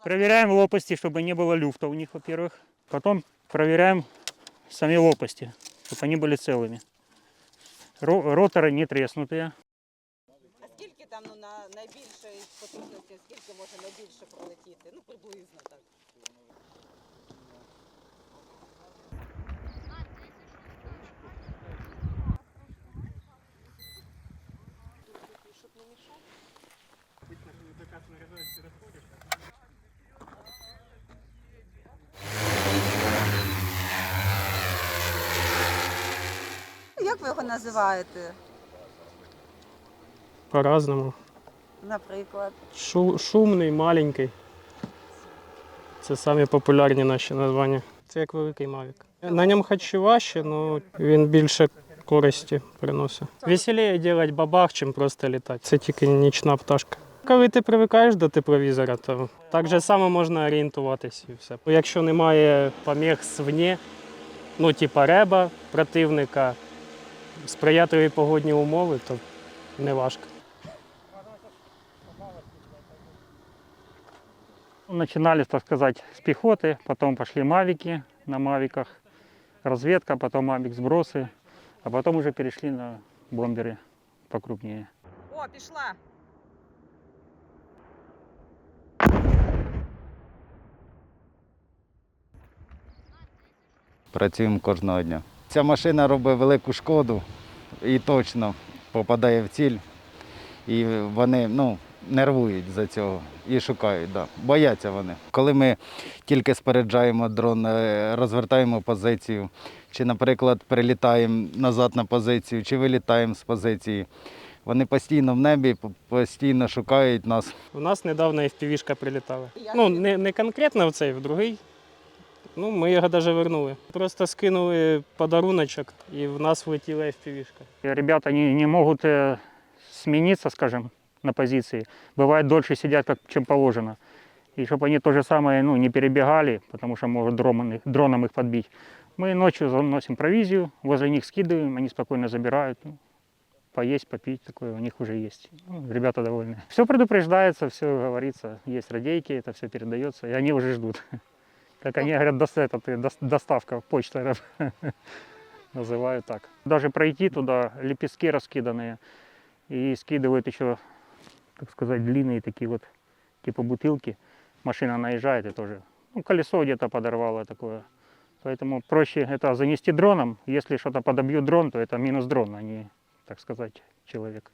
Проверяем лопасти, чтобы не было люфта у них, во-первых. Потом проверяем сами лопасти, чтобы они были целыми. Ро- Роторы не треснутые. А скільки там ну, на найбільшій потужності, скільки може найбільше пролетіти? Ну, приблизно так. Як ви його називаєте, По-разному. наприклад? Шу- шумний, маленький. Це самі популярні наші названня. Це як великий Мавік. На ньому хоч і важче, але він більше користі приносить. Веселіше робити бабах, чим просто літати. Це тільки нічна пташка. Коли ти привикаєш до тепловізора, то так же само можна орієнтуватись і все. Якщо немає поміг звні, ну типа реба противника, сприятливі погодні умови, то не важко. Начинали, так сказать, с пехоты, потом пошли мавики на мавиках, разведка, потом мавик сбросы, а потом уже перешли на бомберы покрупнее. О, пішла. Працюємо кожного дня. Ця машина робить велику шкоду і точно попадає в ціль. І вони ну, нервують за цього і шукають. Да. Бояться вони. Коли ми тільки спереджаємо дрон, е, розвертаємо позицію, чи, наприклад, прилітаємо назад на позицію, чи вилітаємо з позиції, вони постійно в небі, постійно шукають нас. У нас недавно FPV-шка прилітала. Як Ну, не, не конкретно в цей, в другий. Ну, ми його навіть вернули. Просто скинули подаруночок і в нас влетіла FPV-шка. И ребята не, не могут э, смениться, скажем, на позиции. Бывает, дольше сидят, как, чем положено. И чтобы они то же самое ну, не перебегали, потому что может дроном их, дроном их подбить. Мы ночью заносим провизию, возле них скидываем, они спокойно забирают. ну, поесть, попить, такое у них уже есть. Ну, ребята довольны. Все предупреждается, все говорится, есть радейки, это все передается, и они уже ждут. Как они говорят, дос- этот, э, дос- доставка, почта называют так. Даже пройти туда, лепестки раскиданные, и скидывают еще, так сказать, длинные такие вот, типа бутылки. Машина наезжает и тоже, ну, колесо где-то подорвало такое. Поэтому проще это занести дроном. Если что-то подобьет дрон, то это минус дрон, а не, так сказать, человек.